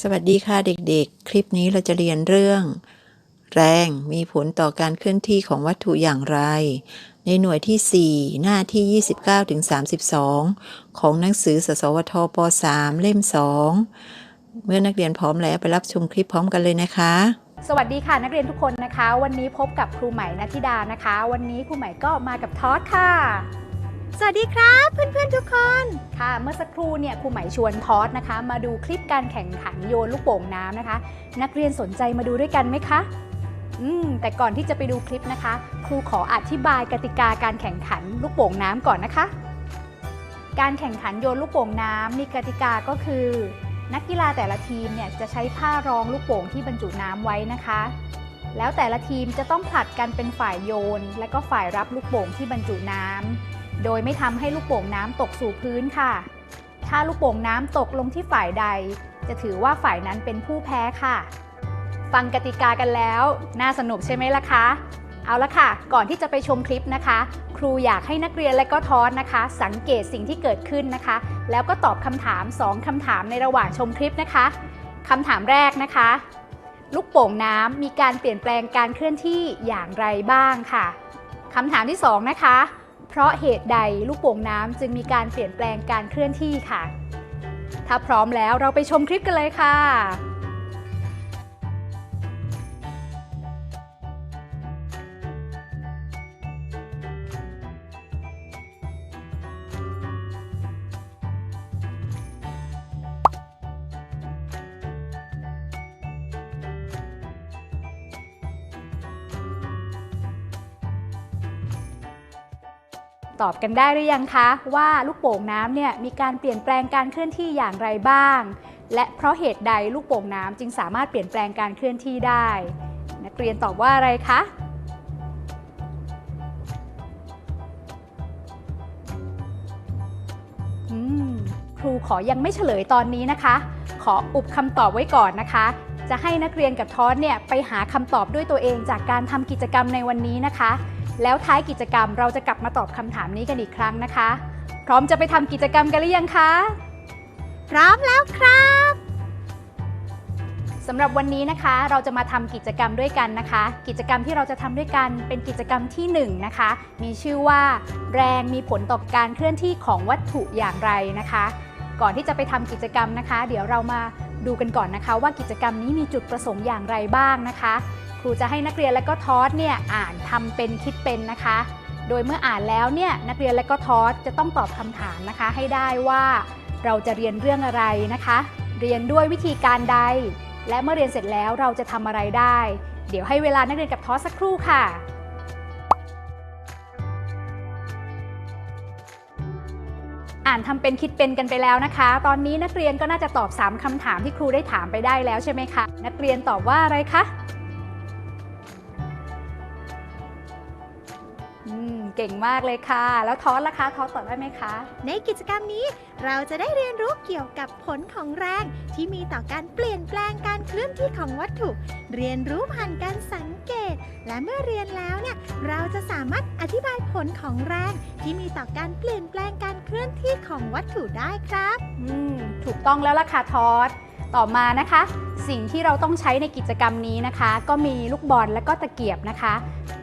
สวัสดีค่ะเด็กๆ คลิปนี้เราจะเรียนเรื่อง แรงมีผลต่อการเคลื่อนที่ของวัตถุอย่างไร ในหน่วยที่ 4 หน้าที่ 29ถึง32 ของหนังสือสสวทป 3 เล่ม 2 เมื่อนักเรียนพร้อมแล้วไปรับชมคลิปพร้อมกันเลยนะคะ สวัสดีค่ะนักเรียนทุกคนนะคะ วันนี้พบกับครูใหม่นัทิดานะคะ วันนี้ครูใหม่ก็มากับทอสค่ะ สวัสดีครับเพื่อนๆทุกคน ค่ะ เมื่อสักครู่เนี่ยครูหม่ชวนทอสนะคะ มาดูคลิปการแข่งขันโยนลูกโป่งน้ำนะคะ นักเรียนสนใจมาดูด้วยกันไหมคะอืมแต่ก่อนที่จะไปดูคลิปนะคะ ครูขออธิบายกติกาการแข่งขันลูกโป่งน้ำก่อนนะคะ การแข่งขันโยนลูกโป่งน้ำมีกติกาก็คือ นักกีฬาแต่ละทีมเนี่ยจะใช้ผ้ารองลูกโป่งที่บรรจุน้ำไว้นะคะ แล้วแต่ละทีมจะต้องผลัดกันเป็นฝ่ายโยน และก็ฝ่ายรับลูกโป่งที่บรรจุน้ำ โดยไม่ทำให้ลูกโป่งน้ำตกสู่พื้นค่ะ ถ้าลูกโป่งน้ำตกลงที่ฝ่ายใด จะถือว่าฝ่ายนั้นเป็นผู้แพ้ค่ะ ฟังกติกากันแล้ว น่าสนุกใช่ไหมล่ะคะ เอาละค่ะ ก่อนที่จะไปชมคลิปนะคะ ครูอยากให้นักเรียนและก็ทอนนะคะ สังเกตสิ่งที่เกิดขึ้นนะคะ แล้วก็ตอบคำถาม 2คำถามในระหว่างชมคลิปนะคะคำถามแรกนะคะ ลูกโป่งน้ำมีการเปลี่ยนแปลงการเคลื่อนที่อย่างไรบ้างค่ะคำถามที่สองนะคะ เพราะเหตุใดลูกโป่งน้ำจึงมีการเปลี่ยนแปลงการเคลื่อนที่ค่ะ ถ้าพร้อมแล้วเราไปชมคลิปกันเลยค่ะ ตอบกันได้หรือยังคะ ว่าลูกโป่งน้ำเนี่ยมีการเปลี่ยนแปลงการเคลื่อนที่อย่างไรบ้าง และเพราะเหตุใดลูกโป่งน้ำจึงสามารถเปลี่ยนแปลงการเคลื่อนที่ได้ นักเรียนตอบว่าอะไรคะครูขอยังไม่เฉลยตอนนี้นะคะ ขออุบคำตอบไว้ก่อนนะคะ จะให้นักเรียนกับทอสเนี่ยไปหาคำตอบด้วยตัวเองจากการทำกิจกรรมในวันนี้นะคะ แล้วท้ายกิจกรรมเราจะกลับมาตอบคำถามนี้กันอีกครั้งนะคะ พร้อมจะไปทำกิจกรรมกันหรือยังคะ พร้อมแล้วครับสำหรับวันนี้นะคะเราจะมาทำกิจกรรมด้วยกันนะคะ กิจกรรมที่เราจะทำด้วยกันเป็นกิจกรรมที่1นงนะคะ มีชื่อว่าแรงมีผลต่อการเคลื่อนที่ของวัตถุอย่างไรนะคะ ก่อนที่จะไปทำกิจกรรมนะคะ เดี๋ยวเรามาดูกันก่อนนะคะ ว่ากิจกรรมนี้มีจุดประสงค์อย่างไรบ้างนะคะ ครูจะให้นักเรียนและก็ทอสเนี่ยอ่านทำเป็นคิดเป็นนะคะ โดยเมื่ออ่านแล้วเนี่ยนักเรียนและก็ทอสจะต้องตอบคำถามนะคะ ให้ได้ว่าเราจะเรียนเรื่องอะไรนะคะ เรียนด้วยวิธีการใด และเมื่อเรียนเสร็จแล้วเราจะทำอะไรได้ เดี๋ยวให้เวลานักเรียนกับทอสสักครู่ค่ะอ่านทำเป็นคิดเป็นกันไปแล้วนะคะ ตอนนี้นักเรียนก็น่าจะตอบ 3คำถามที่ครูได้ถามไปได้แล้วใช่ไหมคะ นักเรียนตอบว่าอะไรคะ อืมเก่งมากเลยค่ะ แล้วทอสล่ะคะทอสตอบได้ไหมคะ ในกิจกรรมนี้เราจะได้เรียนรู้เกี่ยวกับผลของแรงที่มีต่อการเปลี่ยนแปลงการเคลื่อนที่ของวัตถุ เรียนรู้ผ่านการสังเกต และเมื่อเรียนแล้วเนี่ยเราจะสามารถอธิบายผลของแรงที่มีต่อการเปลี่ยนแปลงการเคลื่อนที่ของวัตถุได้ครับ อืมถูกต้องแล้วล่ะค่ะทอส ต่อมานะคะ สิ่งที่เราต้องใช้ในกิจกรรมนี้นะคะ ก็มีลูกบอลและก็ตะเกียบนะคะ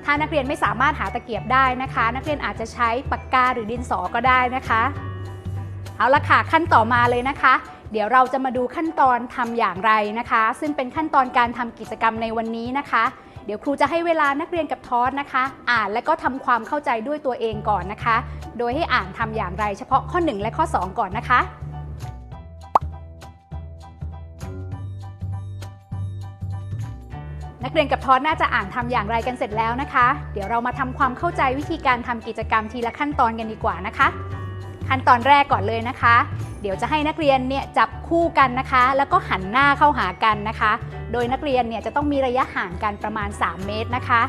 ถ้านักเรียนไม่สามารถหาตะเกียบได้นะคะ นักเรียนอาจจะใช้ปากกาหรือดินสอก็ได้นะคะเอาละค่ะขั้นต่อมาเลยนะคะ เดี๋ยวเราจะมาดูขั้นตอนทำอย่างไรนะคะ ซึ่งเป็นขั้นตอนการทำกิจกรรมในวันนี้นะคะ เดี๋ยวครูจะให้เวลานักเรียนกับทอสนะคะ อ่านและก็ทำความเข้าใจด้วยตัวเองก่อนนะคะ โดยให้อ่านทำอย่างไรเฉพาะข้อ 1 และข้อ 2 ก่อนนะคะ นักเรียนกับทอสน่าจะอ่านทำอย่างไรกันเสร็จแล้วนะคะ เดี๋ยวเรามาทำความเข้าใจวิธีการทำกิจกรรมทีละขั้นตอนกันดีกว่านะคะ ขั้นตอนแรกก่อนเลยนะคะ เดี๋ยวจะให้นักเรียนเนี่ยจับคู่กันนะคะ แล้วก็หันหน้าเข้าหากันนะคะ โดยนักเรียนเนี่ยจะต้องมีระยะห่างกันประมาณ 3 เมตรนะคะ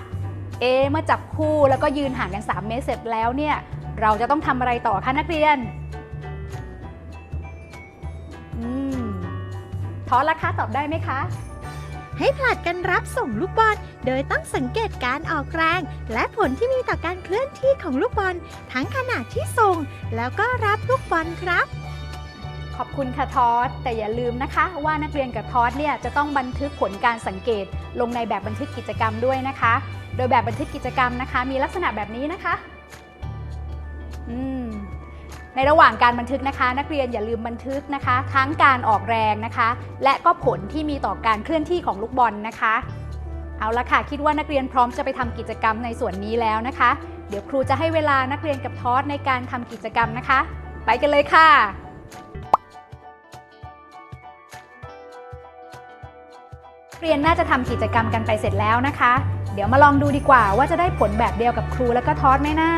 เอเมื่อจับคู่แล้วก็ยืนห่างกัน 3 เมตรเสร็จแล้วเนี่ยเราจะต้องทำอะไรต่อคะนักเรียนอืมทอสละคะตอบได้ไหมคะ ให้ผลัดกันรับส่งลูกบอล โดยต้องสังเกตการออกแรง และผลที่มีต่อการเคลื่อนที่ของลูกบอล ทั้งขณะที่ส่ง แล้วก็รับลูกบอลครับ ขอบคุณค่ะทอสแต่อย่าลืมนะคะ ว่านักเรียนกับทอสเนี่ยจะต้องบันทึกผลการสังเกต ลงในแบบบันทึกกิจกรรมด้วยนะคะ โดยแบบบันทึกกิจกรรมนะคะ มีลักษณะแบบนี้นะคะ อืม ในระหว่างการบันทึกนะคะ นักเรียนอย่าลืมบันทึกนะคะ ทั้งการออกแรงนะคะ และก็ผลที่มีต่อการเคลื่อนที่ของลูกบอลนะคะ เอาละค่ะ คิดว่านักเรียนพร้อมจะไปทำกิจกรรมในส่วนนี้แล้วนะคะ เดี๋ยวครูจะให้เวลานักเรียนกับทอสในการทำกิจกรรมนะคะ ไปกันเลยค่ะเรียนน่าจะทำกิจกรรมกันไปเสร็จแล้วนะคะ เดี๋ยวมาลองดูดีกว่าว่าจะได้ผลแบบเดียวกับครูแล้วก็ทอสไหมนะ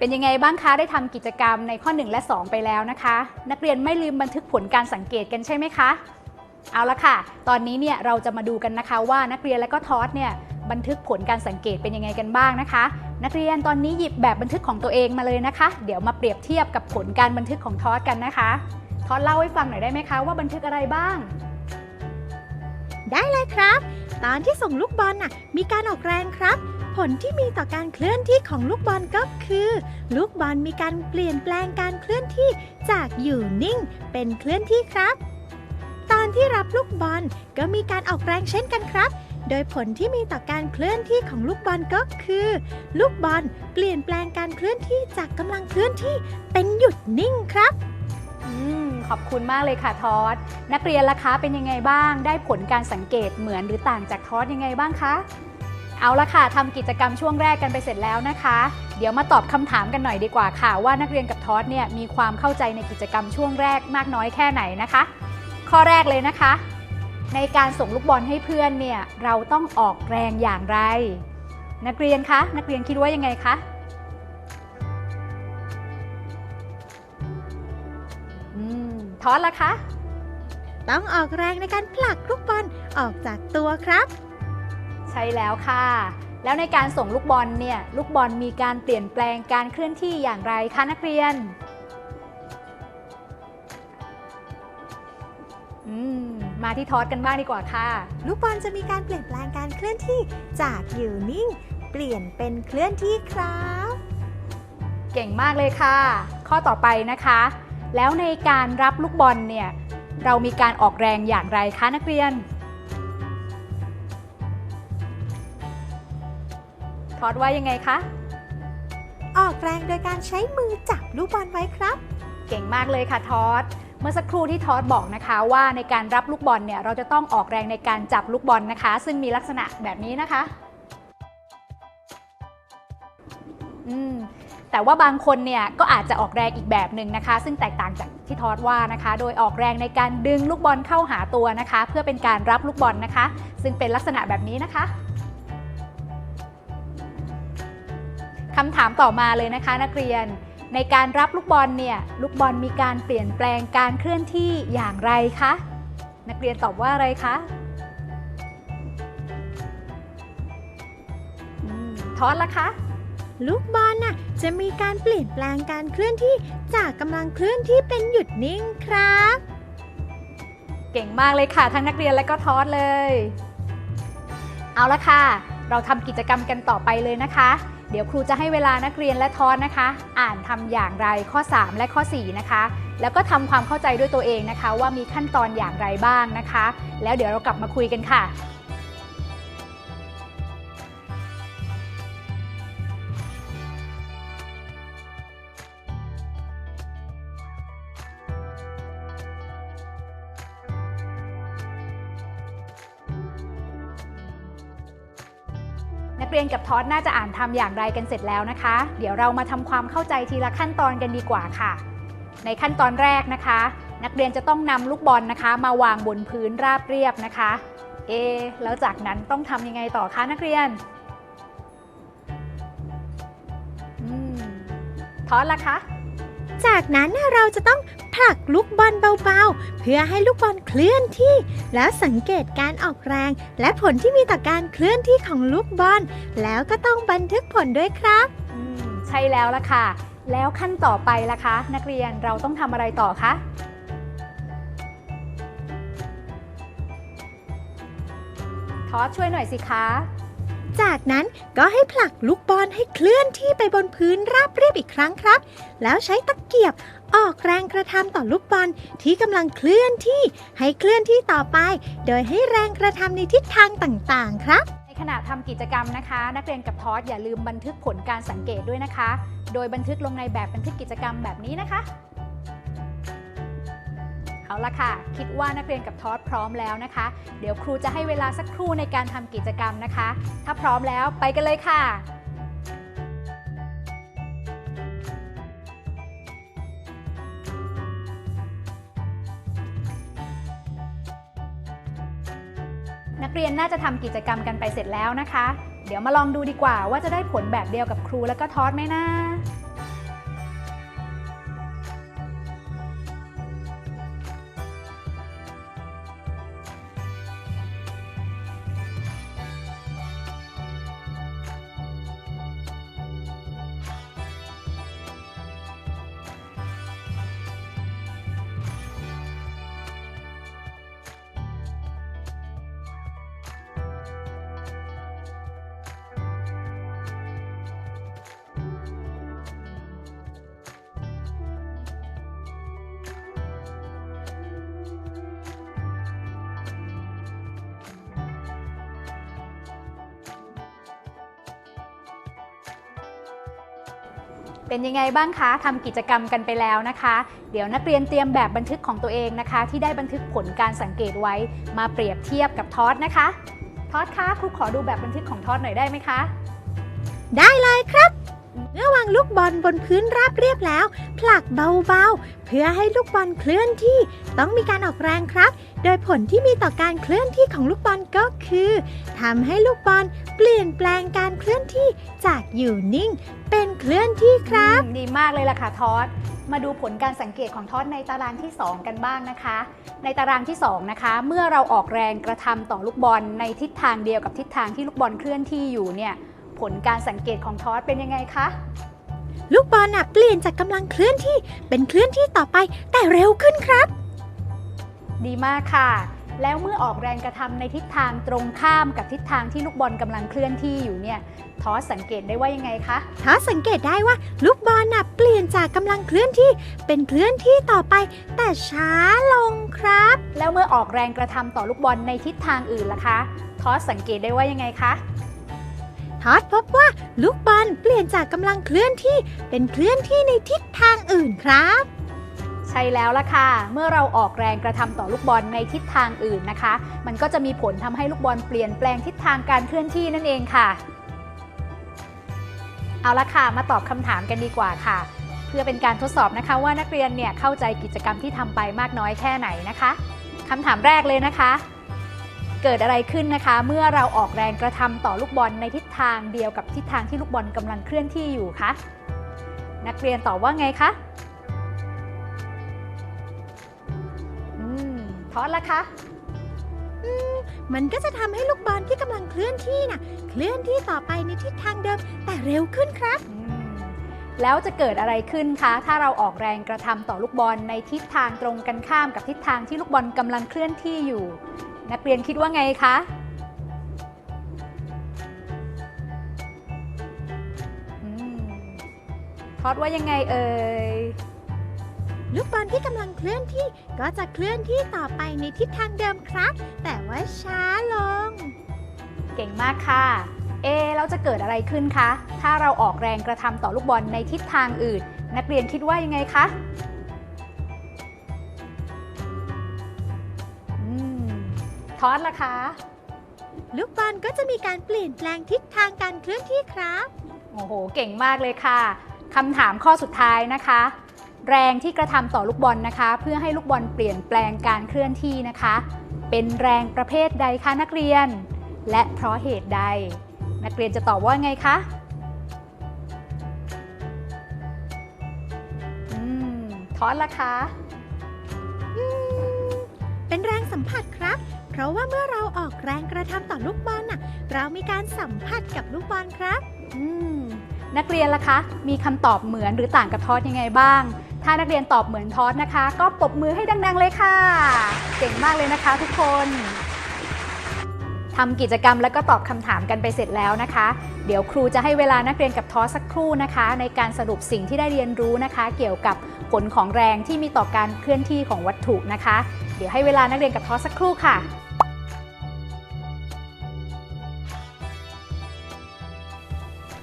เป็นยังไงบ้างคะได้ทำกิจกรรมในข้อ 1 และ 2 ไปแล้วนะคะ นักเรียนไม่ลืมบันทึกผลการสังเกตกันใช่ไหมคะ เอาละค่ะ ตอนนี้เนี่ยเราจะมาดูกันนะคะว่านักเรียนและก็ทอสเนี่ยบันทึกผลการสังเกตเป็นยังไงกันบ้างนะคะ นักเรียนตอนนี้หยิบแบบบันทึกของตัวเองมาเลยนะคะ เดี๋ยวมาเปรียบเทียบกับผลการบันทึกของทอสกันนะคะทอสเล่าให้ฟังหน่อยได้ไหมคะว่าบันทึกอะไรบ้าง ได้เลยครับ ตอนที่ส่งลูกบอลน่ะมีการออกแรงครับ ผลที่มีต่อการเคลื่อนที่ของลูกบอลก็คือ ลูกบอลมีการเปลี่ยนแปลงการเคลื่อนที่จากอยู่นิ่ง เป็นเคลื่อนที่ครับ ตอนที่รับลูกบอลก็มีการออกแรงเช่นกันครับ โดยผลที่มีต่อการเคลื่อนที่ของลูกบอลก็คือ ลูกบอลเปลี่ยนแปลงการเคลื่อนที่จากกำลังเคลื่อนที่เป็นหยุดนิ่งครับอขอบคุณมากเลยค่ะทอสนักเรียนล่ะคะเป็นยังไงบ้าง ได้ผลการสังเกตเหมือนหรือต่างจากทอสยังไงบ้างคะ เอาละค่ะทำกิจกรรมช่วงแรกกันไปเสร็จแล้วนะคะ เดี๋ยวมาตอบคำถามกันหน่อยดีกว่าค่ะ ว่านักเรียนกับทอสเนี่ยมีความเข้าใจในกิจกรรมช่วงแรกมากน้อยแค่ไหนนะคะ ข้อแรกเลยนะคะ ในการส่งลูกบอลให้เพื่อนเนี่ยเราต้องออกแรงอย่างไร นักเรียนคะนักเรียนคิดว่ายังไงคะอืมทอสละคะ ต้องออกแรงในการผลักลูกบอลออกจากตัวครับ ใช่แล้วค่ะ แล้วในการส่งลูกบอลเนี่ยลูกบอลมีการเปลี่ยนแปลงการเคลื่อนที่อย่างไรคะนักเรียนอืมมาที่ทอสกันบ้างดีกว่าค่ะ ลูกบอลจะมีการเปลี่ยนแปลงการเคลื่อนที่จากอยู่นิ่ง เปลี่ยนเป็นเคลื่อนที่ครับ เก่งมากเลยค่ะ ข้อต่อไปนะคะ แล้วในการรับลูกบอลเนี่ยเรามีการออกแรงอย่างไรคะนักเรียน ทอสว่ายังไงคะ ออกแรงโดยการใช้มือจับลูกบอลไว้ครับ เก่งมากเลยค่ะทอสเมื่อสักครู่ที่ทอสบอกนะคะว่าในการรับลูกบอลเนี่ยเราจะต้องออกแรงในการจับลูกบอลนะคะ ซึ่งมีลักษณะแบบนี้นะคะอืมแต่ว่าบางคนเนี่ยก็อาจจะออกแรงอีกแบบหนึ่งนะคะ ซึ่งแตกต่างจากที่ทอสว่านะคะ โดยออกแรงในการดึงลูกบอลเข้าหาตัวนะคะ เพื่อเป็นการรับลูกบอลนะคะ ซึ่งเป็นลักษณะแบบนี้นะคะ คำถามต่อมาเลยนะคะนักเรียน ในการรับลูกบอลเนี่ยลูกบอลมีการเปลี่ยนแปลงการเคลื่อนที่อย่างไรคะนักเรียนตอบว่าอะไรคะอืมทอสละคะลูกบอลน่ะจะมีการเปลี่ยนแปลงการเคลื่อนที่จากกำลังเคลื่อนที่เป็นหยุดนิ่งครับ เก่งมากเลยค่ะ ทั้งนักเรียนและก็ทอสเลย เอาละค่ะ เราทำกิจกรรมกันต่อไปเลยนะคะ เดี๋ยวครูจะให้เวลานักเรียนและทอสนะคะ อ่านทำอย่างไรข้อ 3 และข้อ 4 นะคะ แล้วก็ทำความเข้าใจด้วยตัวเองนะคะ ว่ามีขั้นตอนอย่างไรบ้างนะคะ แล้วเดี๋ยวเรากลับมาคุยกันค่ะ เรียนกับทอสน่าจะอ่านทำอย่างไรกันเสร็จแล้วนะคะ เดี๋ยวเรามาทำความเข้าใจทีละขั้นตอนกันดีกว่าค่ะ ในขั้นตอนแรกนะคะ นักเรียนจะต้องนำลูกบอลนะคะ มาวางบนพื้นราบเรียบนะคะ เอะแล้วจากนั้นต้องทำยังไงต่อคะนักเรียนอืมทอสละคะ จากนั้นเราจะต้องผลักลูกบอลเบาๆ เพื่อให้ลูกบอลเคลื่อนที่ แล้วสังเกตการออกแรง และผลที่มีต่อการเคลื่อนที่ของลูกบอล แล้วก็ต้องบันทึกผลด้วยครับ ใช่แล้วล่ะค่ะ แล้วขั้นต่อไปล่ะคะ นักเรียนเราต้องทำอะไรต่อคะทอสช่วยหน่อยสิคะ จากนั้นก็ให้ผลักลูกบอลให้เคลื่อนที่ไปบนพื้นราบเรียบอีกครั้งครับ แล้วใช้ตะเกียบออกแรงกระทำต่อลูกบอลที่กำลังเคลื่อนที่ให้เคลื่อนที่ต่อไป โดยให้แรงกระทำในทิศทางต่างๆ ครับในขณะทำกิจกรรมนะคะ นักเรียนกับทอสอย่าลืมบันทึกผลการสังเกตด้วยนะคะ โดยบันทึกลงในแบบบันทึกกิจกรรมแบบนี้นะคะ เอาละค่ะ คิดว่านักเรียนกับทอสพร้อมแล้วนะคะ เดี๋ยวครูจะให้เวลาสักครู่ในการทำกิจกรรมนะคะ ถ้าพร้อมแล้วไปกันเลยค่ะ นักเรียนน่าจะทำกิจกรรมกันไปเสร็จแล้วนะคะ เดี๋ยวมาลองดูดีกว่าว่าจะได้ผลแบบเดียวกับครูแล้วก็ทอสไหมนะ เป็นยังไงบ้างคะทำกิจกรรมกันไปแล้วนะคะ เดี๋ยวนักเรียนเตรียมแบบบันทึกของตัวเองนะคะ ที่ได้บันทึกผลการสังเกตไว้มาเปรียบเทียบกับทอสนะคะทอสคะครูขอดูแบบบันทึกของทอสหน่อยได้ไหมคะ ได้เลยครับเมื่อวางลูกบอลบนพื้นราบเรียบแล้ว ผลักเบาๆ เพื่อให้ลูกบอลเคลื่อนที่ ต้องมีการออกแรงครับ โดยผลที่มีต่อการเคลื่อนที่ของลูกบอลก็คือ ทำให้ลูกบอลเปลี่ยนแปลงการเคลื่อนที่จากอยู่นิ่ง เป็นเคลื่อนที่ครับอืมดีมากเลยล่ะค่ะทอสมาดูผลการสังเกตของทอสในตารางที่ 2 กันบ้างนะคะ ในตารางที่ 2 นะคะ เมื่อเราออกแรงกระทำต่อลูกบอลในทิศทางเดียวกับทิศทางที่ลูกบอลเคลื่อนที่อยู่เนี่ยผลการสังเกตของทอสเป็นยังไงคะลูกบอลน่ะเปลี่ยนจากกำลังเคลื่อนที่เป็นเคลื่อนที่ต่อไปแต่เร็วขึ้นครับ ดีมากค่ะ แล้วเมื่อออกแรงกระทำในทิศทางตรงข้ามกับทิศทางที่ลูกบอลกำลังเคลื่อนที่อยู่เนี่ยทอสสังเกตได้ว่ายังไงคะถ้าสังเกตได้ว่าลูกบอลน่ะเปลี่ยนจากกำลังเคลื่อนที่เป็นเคลื่อนที่ต่อไป แต่ช้าลงครับ แล้วเมื่อออกแรงกระทำต่อลูกบอลในทิศทางอื่นล่ะคะทอสสังเกตได้ว่ายังไงคะทอดพบว่าลูกบอลเปลี่ยนจากกำลังเคลื่อนที่เป็นเคลื่อนที่ในทิศทางอื่นครับ ใช่แล้วล่ะค่ะ เมื่อเราออกแรงกระทำต่อลูกบอลในทิศทางอื่นนะคะ มันก็จะมีผลทำให้ลูกบอลเปลี่ยนแปลงทิศทางการเคลื่อนที่นั่นเองค่ะ เอาละค่ะ มาตอบคำถามกันดีกว่าค่ะ เพื่อเป็นการทดสอบนะคะว่านักเรียนเนี่ยเข้าใจกิจกรรมที่ทำไปมากน้อยแค่ไหนนะคะคำถามแรกเลยนะคะ เกิดอะไรขึ้นนะคะ เมื่อเราออกแรงกระทำต่อลูกบอลในทิศทางเดียวกับทิศทางที่ลูกบอลกำลังเคลื่อนที่อยู่คะนักเรียนตอบว่าไงคะ มทอดละคะมันก็จะทำให้ลูกบอลที่กำลังเคลื่อนที่น่ะ เคลื่อนที่ต่อไปในทิศทางเดิมแต่เร็วขึ้นครับอืมแล้วจะเกิดอะไรขึ้นคะ ถ้าเราออกแรงกระทำต่อลูกบอลในทิศทางตรงกันข้ามกับทิศทางที่ลูกบอลกำลังเคลื่อนที่อยู่ นักเรียนคิดว่าไงคะ อืมทอดว่ายังไงเอ่ย ลูกบอลที่กำลังเคลื่อนที่ก็จะเคลื่อนที่ต่อไปในทิศทางเดิมครับ แต่ว่าช้าลง เก่งมากค่ะ เอะแล้วจะเกิดอะไรขึ้นคะ ถ้าเราออกแรงกระทำต่อลูกบอลในทิศทางอื่น นักเรียนคิดว่ายังไงคะอืมทอดล่ะคะ ลูกบอลก็จะมีการเปลี่ยนแปลงทิศทางการเคลื่อนที่ครับ โอ้โห เก่งมากเลยค่ะคำถามข้อสุดท้ายนะคะ แรงที่กระทำต่อลูกบอลนะคะ เพื่อให้ลูกบอลเปลี่ยนแปลงการเคลื่อนที่นะคะ เป็นแรงประเภทใดคะนักเรียน และเพราะเหตุใด นักเรียนจะตอบว่าไงคะอืมทอสล่ะคะเป็นแรงสัมผัสครับ เพราะว่าเมื่อเราออกแรงกระทำต่อลูกบอลน่ะ เรามีการสัมผัสกับลูกบอลครับ อืมนักเรียนล่ะคะ มีคำตอบเหมือนหรือต่างกับทอสยังไงบ้าง ถ้านักเรียนตอบเหมือนทอสนะคะ ก็ปรบมือให้ดัง ๆ เลยค่ะ เก่งมากเลยนะคะทุกคนทำกิจกรรมแล้วก็ตอบคำถามกันไปเสร็จแล้วนะคะ เดี๋ยวครูจะให้เวลานักเรียนกับทอสสักครู่นะคะ ในการสรุปสิ่งที่ได้เรียนรู้นะคะ เกี่ยวกับผลของแรงที่มีต่อการเคลื่อนที่ของวัตถุนะคะ เดี๋ยวให้เวลานักเรียนกับทอสสักครู่ค่ะ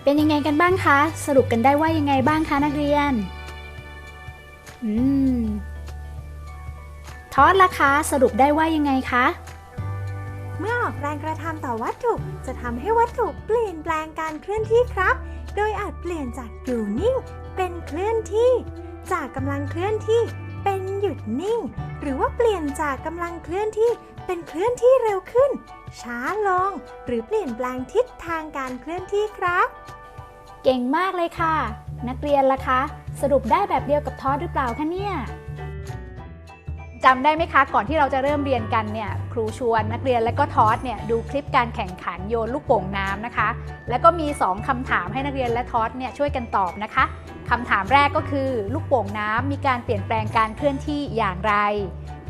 เป็นยังไงกันบ้างคะ สรุปกันได้ว่ายังไงบ้างคะนักเรียน อืมทอสล่ะคะสรุปได้ว่ายังไงคะ เมื่อออกแรงกระทำต่อวัตถุจะทำให้วัตถุเปลี่ยนแปลงการเคลื่อนที่ครับ โดยอาจเปลี่ยนจากอยู่นิ่ง เป็นเคลื่อนที่ จากกำลังเคลื่อนที่ เป็นหยุดนิ่ง หรือว่าเปลี่ยนจากกำลังเคลื่อนที่ เป็นเคลื่อนที่เร็วขึ้น ช้าลง หรือเปลี่ยนแปลงทิศทางการเคลื่อนที่ครับ เก่งมากเลยค่ะ นักเรียนล่ะคะ สรุปได้แบบเดียวกับทอสหรือเปล่าคะเนี่ยจำได้ไหมคะก่อนที่เราจะเริ่มเรียนกันเนี่ยครูชวนนักเรียนและก็ทอสเนี่ยดูคลิปการแข่งขันโยนลูกโป่งน้ำนะคะ แล้วก็มี 2คำถามให้นักเรียนและทอสเนี่ยช่วยกันตอบนะคะคำถามแรกก็คือ ลูกโป่งน้ำมีการเปลี่ยนแปลงการเคลื่อนที่อย่างไร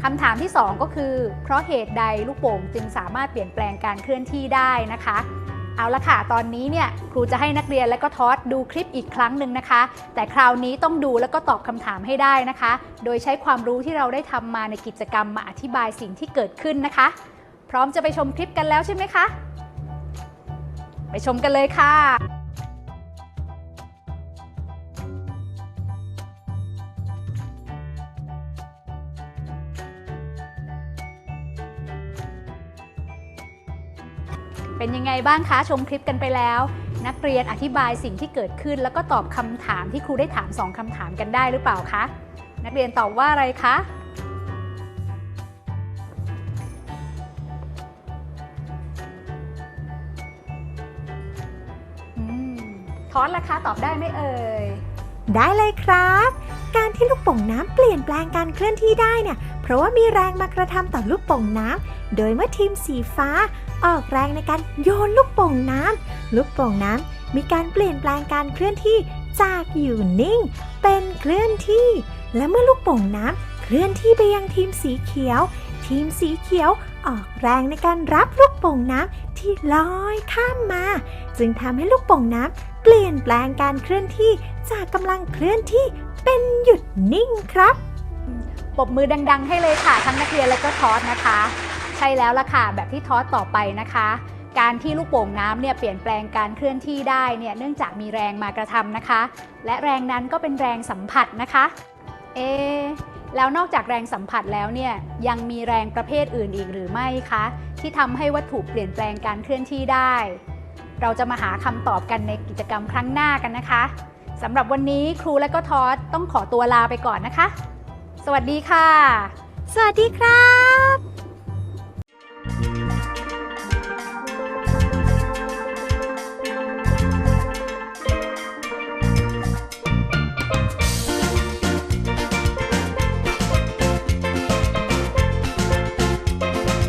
คำถามที่ 2 ก็คือ เพราะเหตุใดลูกโป่งจึงสามารถเปลี่ยนแปลงการเคลื่อนที่ได้นะคะ เอาละค่ะ ตอนนี้เนี่ยครูจะให้นักเรียนและก็ทอสดูคลิปอีกครั้งหนึ่งนะคะ แต่คราวนี้ต้องดูแล้วก็ตอบคำถามให้ได้นะคะ โดยใช้ความรู้ที่เราได้ทำมาในกิจกรรมมาอธิบายสิ่งที่เกิดขึ้นนะคะ พร้อมจะไปชมคลิปกันแล้วใช่ไหมคะ ไปชมกันเลยค่ะ เป็นยังไงบ้างคะชมคลิปกันไปแล้ว นักเรียนอธิบายสิ่งที่เกิดขึ้น แล้วก็ตอบคำถามที่ครูได้ถาม2คำถามกันได้หรือเปล่าคะนักเรียนตอบว่าอะไรคะอทอสละคะตอบได้ไหมเอ่ย ได้เลยครับ การที่ลูกโป่งน้ำเปลี่ยนแปลงการเคลื่อนที่ได้เนี่ย เพราะว่ามีแรงมากระทำต่อลูกโป่งน้ำ โดยเมื่อทีมสีฟ้า ออกแรงในการโยนลูกโป่งน้ำลูกโป่งน้ำมีการเปลี่ยนแปลงการเคลื่อนที่จากอยู่นิ่ง เป็นเคลื่อนที่ และเมื่อลูกโป่งน้ำเคลื่อนที่ไปยังทีมสีเขียว ทีมสีเขียวออกแรงในการรับลูกโป่งน้ำที่ลอยข้ามมา จึงทำให้ลูกโป่งน้ำเปลี่ยนแปลงการเคลื่อนที่จากกำลังเคลื่อนที่เป็นหยุดนิ่งครับปรบมือดัง ๆ ให้เลยค่ะ ทั้งนักเรียนและก็ทอสนะคะ ใช่แล้วล่ะค่ะ แบบที่ทอสต่อไปนะคะ การที่ลูกโป่งน้ำเนี่ยเปลี่ยนแปลงการเคลื่อนที่ได้เนี่ยเนื่องจากมีแรงมากระทำนะคะ และแรงนั้นก็เป็นแรงสัมผัสนะคะ เอ แล้วนอกจากแรงสัมผัสแล้วเนี่ยยังมีแรงประเภทอื่นอีกหรือไม่คะ ที่ทำให้วัตถุเปลี่ยนแปลงการเคลื่อนที่ได้ เราจะมาหาคำตอบกันในกิจกรรมครั้งหน้ากันนะคะสำหรับวันนี้ครูและก็ทอสต้องขอตัวลาไปก่อนนะคะ สวัสดีค่ะ สวัสดีครับ